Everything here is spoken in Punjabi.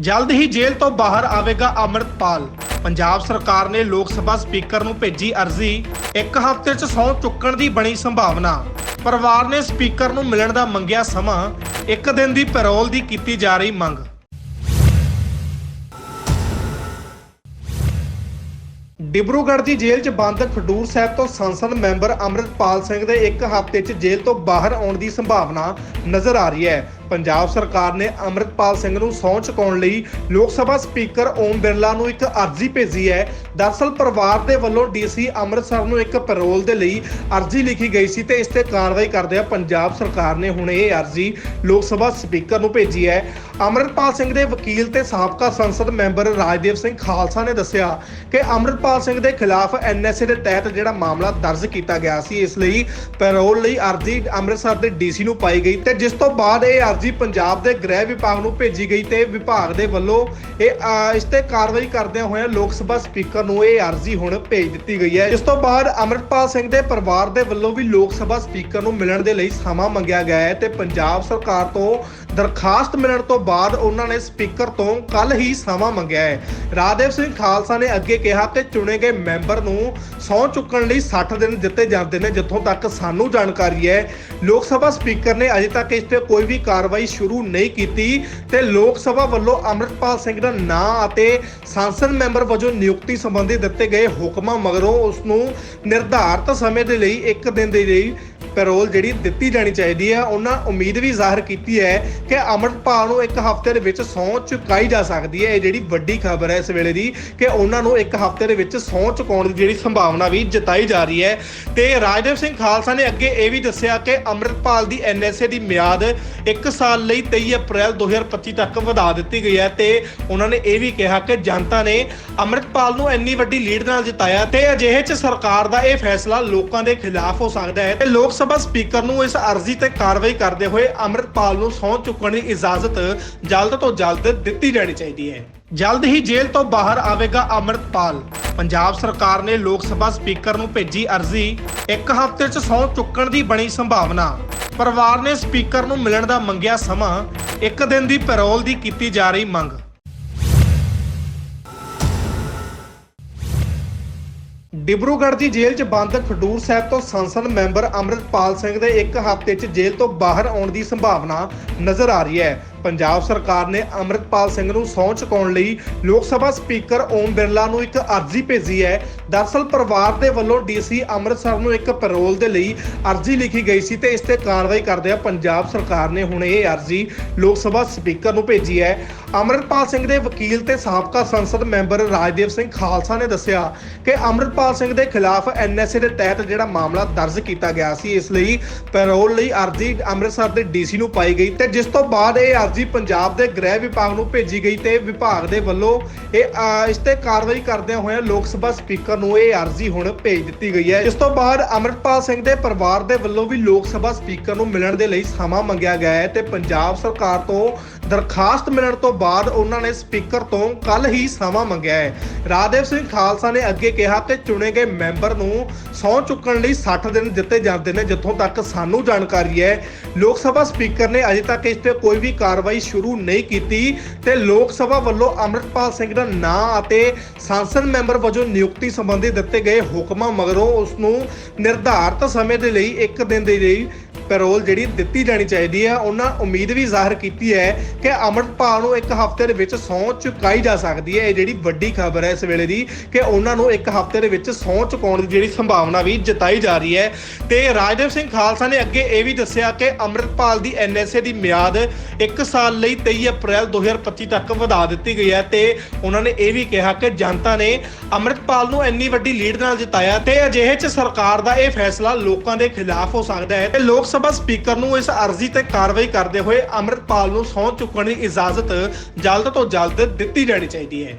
ਜਲਦ ਹੀ ਜੇਲ੍ਹ ਤੋਂ ਬਾਹਰ ਆਵੇਗਾ ਅਮਰਤਪਾਲ। ਪੰਜਾਬ ਸਰਕਾਰ ਨੇ ਲੋਕ ਸਭਾ ਸਪੀਕਰ ਨੂੰ ਭੇਜੀ ਅਰਜ਼ੀ। ਇੱਕ ਹਫ਼ਤੇ 'ਚ ਸਹੁੰ ਚੁੱਕਣ ਦੀ ਬਣੀ ਸੰਭਾਵਨਾ। ਪਰਿਵਾਰ ਨੇ ਸਪੀਕਰ ਨੂੰ ਮਿਲਣ ਦਾ ਮੰਗਿਆ ਸਮਾਂ। ਇੱਕ ਦਿਨ ਦੀ ਪੈਰੋਲ ਦੀ ਕੀਤੀ ਜਾ ਰਹੀ ਮੰਗ। ਡਿਬਰੂਗੜ੍ਹ ਦੀ ਜੇਲ੍ਹ 'ਚ ਬੰਦ ਖਡੂਰ ਸਾਹਿਬ ਤੋਂ ਸੰਸਦ ਮੈਂਬਰ ਅੰਮ੍ਰਿਤਪਾਲ ਸਿੰਘ ਦੇ ਇੱਕ ਹਫ਼ਤੇ 'ਚ ਜੇਲ੍ਹ ਤੋਂ ਬਾਹਰ ਆਉਣ ਦੀ ਸੰਭਾਵਨਾ ਨਜ਼ਰ ਆ ਰਹੀ ਹੈ। ਪੰਜਾਬ ਸਰਕਾਰ ਨੇ ਅੰਮ੍ਰਿਤਪਾਲ ਸਿੰਘ ਨੂੰ ਸਹੁੰ ਚੁਕਾਉਣ ਲਈ ਲੋਕ ਸਭਾ ਸਪੀਕਰ ਓਮ ਬਿਰਲਾ ਨੂੰ ਇੱਕ ਅਰਜ਼ੀ ਭੇਜੀ ਹੈ। ਦਰਅਸਲ ਪਰਿਵਾਰ ਦੇ ਵੱਲੋਂ ਡੀਸੀ ਅੰਮ੍ਰਿਤਸਰ ਨੂੰ ਇੱਕ ਪੈਰੋਲ ਦੇ ਲਈ ਅਰਜ਼ੀ ਲਿਖੀ ਗਈ ਸੀ ਤੇ ਇਸ ਤੇ ਕਾਰਵਾਈ ਕਰਦਿਆਂ ਪੰਜਾਬ ਸਰਕਾਰ ਨੇ ਹੁਣ ਇਹ ਅਰਜ਼ੀ ਲੋਕ ਸਭਾ ਸਪੀਕਰ ਨੂੰ ਭੇਜੀ ਹੈ। ਅੰਮ੍ਰਿਤਪਾਲ ਸਿੰਘ ਦੇ ਵਕੀਲ ਤੇ ਸਾਬਕਾ ਸੰਸਦ ਮੈਂਬਰ ਰਾਜਦੇਵ ਸਿੰਘ ਖਾਲਸਾ ਨੇ ਦੱਸਿਆ ਕਿ ਅੰਮ੍ਰਿਤਪਾਲ ਸਿੰਘ ਦੇ ਖਿਲਾਫ ਐਨਐਸਏ ਦੇ ਤਹਿਤ ਜਿਹੜਾ ਮਾਮਲਾ ਦਰਜ ਕੀਤਾ ਗਿਆ ਸੀ, ਇਸ ਲਈ ਪੈਰੋਲ ਲਈ ਅਰਜ਼ੀ ਅੰਮ੍ਰਿਤਸਰ ਦੇ ਡੀਸੀ ਨੂੰ ਪਾਈ ਗਈ ਤੇ ਜਿਸ ਤੋਂ ਬਾਅਦ ਇਹ ਅਰਜ਼ੀ ਪੰਜਾਬ ਦੇ ਗ੍ਰਹਿ ਵਿਭਾਗ ਨੂੰ ਭੇਜੀ ਗਈ ਤੇ ਵਿਭਾਗ ਦੇ ਵੱਲੋਂ ਇਹ ਇਸ ਤੇ ਕਾਰਵਾਈ ਕਰਦਿਆਂ ਹੋਇਆਂ ਲੋਕ ਸਭਾ ਸਪੀਕਰ ਨੂੰ ਇਹ ਅਰਜ਼ੀ ਹੁਣ ਭੇਜ ਦਿੱਤੀ ਗਈ ਹੈ। ਇਸ ਤੋਂ ਬਾਅਦ ਅੰਮ੍ਰਿਤਪਾਲ ਸਿੰਘ ਦੇ ਪਰਿਵਾਰ ਦੇ ਵੱਲੋਂ ਵੀ ਲੋਕ ਸਭਾ ਸਪੀਕਰ ਨੂੰ ਮਿਲਣ ਦੇ ਲਈ ਸਮਾਂ ਮੰਗਿਆ ਗਿਆ ਹੈ ਤੇ ਪੰਜਾਬ ਸਰਕਾਰ ਤੋਂ ਦਰਖਾਸਤ ਮਿਲਣ ਤੋਂ ਬਾਅਦ ਉਹਨਾਂ ਨੇ ਸਪੀਕਰ ਤੋਂ ਕੱਲ ਹੀ ਸਮਾਂ ਮੰਗਿਆ ਹੈ। ਰਾਜਦੇਵ ਸਿੰਘ ਖਾਲਸਾ ਨੇ ਅੱਗੇ ਕਿਹਾ ਕਿ ਚੁਣੇ ਗਏ ਮੈਂਬਰ ਨੂੰ ਸਹੁੰ ਚੁੱਕਣ ਲਈ 60 ਦਿਨ ਦਿੱਤੇ ਜਾਂਦੇ ਨੇ, ਜਿੱਥੋਂ ਤੱਕ ਸਾਨੂੰ ਜਾਣਕਾਰੀ ਹੈ। ਲੋਕ ਸਭਾ ਸਪੀਕਰ ਨੇ ਅਜੇ ਤੱਕ ਇਸ ਤੇ ਕੋਈ ਵੀ ਕਾਰਵਾਈ ਸ਼ੁਰੂ ਨਹੀਂ ਕੀਤੀ ਤੇ ਲੋਕ ਸਭਾ ਵੱਲੋਂ ਅੰਮ੍ਰਿਤਪਾਲ ਸਿੰਘ ਦਾ ਨਾਂ ਅਤੇ ਸੰਸਦ ਮੈਂਬਰ ਵਜੋਂ ਨਿਯੁਕਤੀ ਸੰਬੰਧੀ ਦਿੱਤੇ ਗਏ ਹੁਕਮਾਂ ਮਗਰੋਂ ਉਸ ਨੂੰ ਨਿਰਧਾਰਤ ਸਮੇਂ ਦੇ ਲਈ ਇੱਕ ਦਿਨ ਦੇ ਲਈ ਪੈਰੋਲ ਜਿਹੜੀ ਦਿੱਤੀ ਜਾਣੀ ਚਾਹੀਦੀ ਹੈ, ਉਹਨਾਂ ਉਮੀਦ ਵੀ ਜ਼ਾਹਰ ਕੀਤੀ ਹੈ ਕਿ ਅਮਰਪਾਲ ਨੂੰ ਇੱਕ ਹਫ਼ਤੇ ਦੇ ਵਿੱਚ ਸਹੁੰ ਚੁਕਾਈ ਜਾ ਸਕਦੀ ਹੈ। ਇਹ ਜਿਹੜੀ ਵੱਡੀ ਖਬਰ ਹੈ ਇਸ ਵੇਲੇ ਦੀ ਕਿ ਉਹਨਾਂ ਨੂੰ ਇੱਕ ਹਫ਼ਤੇ ਦੇ ਵਿੱਚ ਸਹੁੰ ਚੁਕਾਉਣ ਦੀ ਜਿਹੜੀ ਸੰਭਾਵਨਾ ਵੀ ਜਤਾਈ ਜਾ ਰਹੀ ਹੈ। ਤੇ ਰਾਜਦੇਵ ਸਿੰਘ ਖਾਲਸਾ ਨੇ ਅੱਗੇ ਇਹ ਵੀ ਦੱਸਿਆ ਕਿ ਅਮਰਪਾਲ ਦੀ ਐਨਐਸਏ ਦੀ ਮਿਆਦ 1 ਸਾਲ ਲਈ 23 ਅਪ੍ਰੈਲ 2025 ਤੱਕ ਵਧਾ ਦਿੱਤੀ ਗਈ ਹੈ ਤੇ ਉਹਨਾਂ ਨੇ ਇਹ ਵੀ ਕਿਹਾ ਕਿ ਜਨਤਾ ਨੇ ਅਮਰਪਾਲ ਨੂੰ ਇੰਨੀ ਵੱਡੀ ਲੀਡ ਨਾਲ ਜਿਤਾਇਆ ਤੇ ਅਜਿਹੇ 'ਚ ਸਰਕਾਰ ਦਾ ਇਹ ਫੈਸਲਾ ਲੋਕਾਂ ਦੇ ਖਿਲਾਫ ਹੋ ਸਕਦਾ ਹੈ ਤੇ ਲੋਕ ਲੋਕ ਸਭਾ ਸਪੀਕਰ ਨੂੰ ਇਸ ਅਰਜ਼ੀ ਤੇ ਕਾਰਵਾਈ ਕਰਦੇ ਹੋਏ ਅਮਰਪਾਲ ਨੂੰ ਸਹੁੰ ਚੁੱਕਣ ਦੀ ਇਜਾਜ਼ਤ ਜਲਦ ਤੋਂ ਜਲਦ ਦਿੱਤੀ ਜਾਣੀ ਚਾਹੀਦੀ ਹੈ। ਜਲਦ ਹੀ ਜੇਲ੍ਹ ਤੋਂ ਬਾਹਰ ਆਵੇਗਾ ਅਮਰਪਾਲ ਪੰਜਾਬ ਸਰਕਾਰ ਨੇ ਲੋਕ ਸਭਾ ਸਪੀਕਰ ਨੂੰ ਭੇਜੀ ਅਰਜ਼ੀ। ਇੱਕ ਹਫ਼ਤੇ 'ਚ ਸਹੁੰ ਚੁੱਕਣ ਦੀ ਬਣੀ ਸੰਭਾਵਨਾ। ਪਰਿਵਾਰ ਨੇ ਸਪੀਕਰ ਨੂੰ ਮਿਲਣ ਦਾ ਮੰਗਿਆ ਸਮਾਂ। ਇੱਕ ਦਿਨ ਦੀ ਪੈਰੋਲ ਦੀ ਕੀਤੀ ਜਾ ਰਹੀ ਮੰਗ। ਡਿਬਰੂਗੜ੍ਹ ਦੀ ਜੇਲ੍ਹ 'ਚ ਬੰਦ ਖਡੂਰ ਸਾਹਿਬ ਤੋਂ ਸੰਸਦ ਮੈਂਬਰ ਅੰਮ੍ਰਿਤਪਾਲ ਸਿੰਘ ਦੇ ਇੱਕ ਹਫ਼ਤੇ 'ਚ ਜੇਲ੍ਹ ਤੋਂ ਬਾਹਰ ਆਉਣ ਦੀ ਸੰਭਾਵਨਾ ਨਜ਼ਰ ਆ ਰਹੀ ਹੈ। ਪੰਜਾਬ ਸਰਕਾਰ ਨੇ ਅੰਮ੍ਰਿਤਪਾਲ ਸਿੰਘ ਨੂੰ ਸਹੁੰ ਚੁਕਾਉਣ ਲਈ ਲੋਕ ਸਭਾ ਸਪੀਕਰ ਓਮ ਬਿਰਲਾ ਨੂੰ ਇੱਕ ਅਰਜ਼ੀ ਭੇਜੀ ਹੈ। ਦਰਅਸਲ ਪਰਿਵਾਰ ਦੇ ਵੱਲੋਂ ਡੀਸੀ ਅੰਮ੍ਰਿਤਸਰ ਨੂੰ ਇੱਕ ਪੈਰੋਲ ਦੇ ਲਈ ਅਰਜ਼ੀ ਲਿਖੀ ਗਈ ਸੀ ਤੇ ਇਸ ਤੇ ਕਾਰਵਾਈ ਕਰਦਿਆਂ ਪੰਜਾਬ ਸਰਕਾਰ ਨੇ ਹੁਣ ਇਹ ਅਰਜ਼ੀ ਲੋਕ ਸਭਾ ਸਪੀਕਰ ਨੂੰ ਭੇਜੀ ਹੈ। ਅੰਮ੍ਰਿਤਪਾਲ ਸਿੰਘ ਦੇ ਵਕੀਲ ਤੇ ਸਾਬਕਾ ਸੰਸਦ ਮੈਂਬਰ ਰਾਜਦੀਪ ਸਿੰਘ ਖਾਲਸਾ ਨੇ ਦੱਸਿਆ ਕਿ ਅੰਮ੍ਰਿਤਪਾਲ ਸਿੰਘ ਦੇ ਖਿਲਾਫ ਐਨਐਸਏ ਦੇ ਤਹਿਤ ਜਿਹੜਾ ਮਾਮਲਾ ਦਰਜ ਕੀਤਾ ਗਿਆ ਸੀ, ਇਸ ਲਈ ਪੈਰੋਲ ਲਈ ਅਰਜ਼ੀ ਅੰਮ੍ਰਿਤਸਰ ਦੇ ਡੀਸੀ ਨੂੰ ਪਾਈ ਗਈ ਤੇ ਜਿਸ ਤੋਂ ਬਾਅਦ ਇਹ ਅਰਜ਼ੀ ਪੰਜਾਬ ਦੇ ਗ੍ਰਹਿ ਵਿਭਾਗ ਨੂੰ ਭੇਜੀ ਗਈ ਤੇ ਵਿਭਾਗ ਦੇ ਵੱਲੋਂ ਇਹ ਇਸ ਤੇ ਕਾਰਵਾਈ ਕਰਦਿਆਂ ਹੋਇਆਂ ਲੋਕ ਸਭਾ ਸਪੀਕਰ ਨੂੰ ਇਹ ਅਰਜ਼ੀ ਹੁਣ ਭੇਜ ਦਿੱਤੀ ਗਈ ਹੈ। ਇਸ ਤੋਂ ਬਾਅਦ ਅੰਮ੍ਰਿਤਪਾਲ ਸਿੰਘ ਦੇ ਪਰਿਵਾਰ ਦੇ ਵੱਲੋਂ ਵੀ ਲੋਕ ਸਭਾ ਸਪੀਕਰ ਨੂੰ ਮਿਲਣ ਦੇ ਲਈ ਸਮਾਂ ਮੰਗਿਆ ਗਿਆ ਹੈ ਤੇ ਪੰਜਾਬ ਸਰਕਾਰ ਤੋਂ ਦਰਖਾਸਤ ਮਿਲਣ ਤੋਂ ਬਾਅਦ ਉਹਨਾਂ ਨੇ ਸਪੀਕਰ ਤੋਂ ਕੱਲ ਹੀ ਸਮਾਂ ਮੰਗਿਆ ਹੈ। ਰਾਜਦੇਵ ਸਿੰਘ ਖਾਲਸਾ ਨੇ ਅੱਗੇ ਕਿਹਾ ਕਿ ਚੁਣੇ ਗਏ ਮੈਂਬਰ ਨੂੰ ਸਹੁੰ ਚੁੱਕਣ ਲਈ 60 ਦਿਨ ਦਿੱਤੇ ਜਾਂਦੇ ਨੇ, ਜਿੱਥੋਂ ਤੱਕ ਸਾਨੂੰ ਜਾਣਕਾਰੀ ਹੈ। ਲੋਕ ਸਭਾ ਸਪੀਕਰ ਨੇ ਅਜੇ ਤੱਕ ਇਸ ਤੇ ਕੋਈ ਵੀ ਕਾਰਵਾਈ ਸ਼ੁਰੂ ਨਹੀਂ ਕੀਤੀ ਤੇ ਲੋਕ ਸਭਾ ਵੱਲੋਂ ਅੰਮ੍ਰਿਤਪਾਲ ਸਿੰਘ ਦਾ ਨਾਂ ਅਤੇ ਸੰਸਦ ਮੈਂਬਰ ਵਜੋਂ ਨਿਯੁਕਤੀ ਸੰਬੰਧੀ ਦਿੱਤੇ ਗਏ ਹੁਕਮਾਂ ਮਗਰੋਂ ਉਸ ਨੂੰ ਨਿਰਧਾਰਤ ਸਮੇਂ ਦੇ ਲਈ ਇੱਕ ਦਿਨ ਦੇ ਲਈ ਪੈਰੋਲ ਜਿਹੜੀ ਦਿੱਤੀ ਜਾਣੀ ਚਾਹੀਦੀ ਹੈ, ਉਹਨਾਂ ਉਮੀਦ ਵੀ ਜ਼ਾਹਰ ਕੀਤੀ ਹੈ ਕਿ ਅਮਰਪਾਲ ਨੂੰ ਇੱਕ ਹਫ਼ਤੇ ਦੇ ਵਿੱਚ ਸਹੁੰ ਚੁਕਾਈ ਜਾ ਸਕਦੀ ਹੈ। ਇਹ ਜਿਹੜੀ ਵੱਡੀ ਖਬਰ ਹੈ ਇਸ ਵੇਲੇ ਦੀ ਕਿ ਉਹਨਾਂ ਨੂੰ ਇੱਕ ਹਫ਼ਤੇ ਦੇ ਵਿੱਚ ਸਹੁੰ ਚੁਕਾਉਣ ਦੀ ਜਿਹੜੀ ਸੰਭਾਵਨਾ ਵੀ ਜਤਾਈ ਜਾ ਰਹੀ ਹੈ। ਤੇ ਰਾਜਦੇਵ ਸਿੰਘ ਖਾਲਸਾ ਨੇ ਅੱਗੇ ਇਹ ਵੀ ਦੱਸਿਆ ਕਿ ਅਮਰਪਾਲ ਦੀ ਐਨਐਸਏ ਦੀ ਮਿਆਦ 1 ਸਾਲ ਲਈ 23 ਅਪ੍ਰੈਲ 2025 ਤੱਕ ਵਧਾ ਦਿੱਤੀ ਗਈ ਹੈ ਤੇ ਉਹਨਾਂ ਨੇ ਇਹ ਵੀ ਕਿਹਾ ਕਿ ਜਨਤਾ ਨੇ ਅਮਰਪਾਲ ਨੂੰ ਇੰਨੀ ਵੱਡੀ ਲੀਡ ਨਾਲ ਜਿਤਾਇਆ ਤੇ ਅਜਿਹੇ 'ਚ ਸਰਕਾਰ ਦਾ ਇਹ ਫੈਸਲਾ ਲੋਕਾਂ ਦੇ ਖਿਲਾਫ ਹੋ ਸਕਦਾ ਹੈ। ਤੇ ਲੋਕ ਸਭਾ ਸਪੀਕਰ ਨੂੰ ਇਸ ਅਰਜ਼ੀ ਤੇ ਕਾਰਵਾਈ ਕਰਦੇ ਹੋਏ ਅਮਰਪਾਲ ਨੂੰ ਸਹੁੰ ਚੁੱਕਣ ਦੀ ਇਜਾਜ਼ਤ ਜਲਦ ਤੋਂ ਜਲਦ ਦਿੱਤੀ ਜਾਣੀ ਚਾਹੀਦੀ ਹੈ।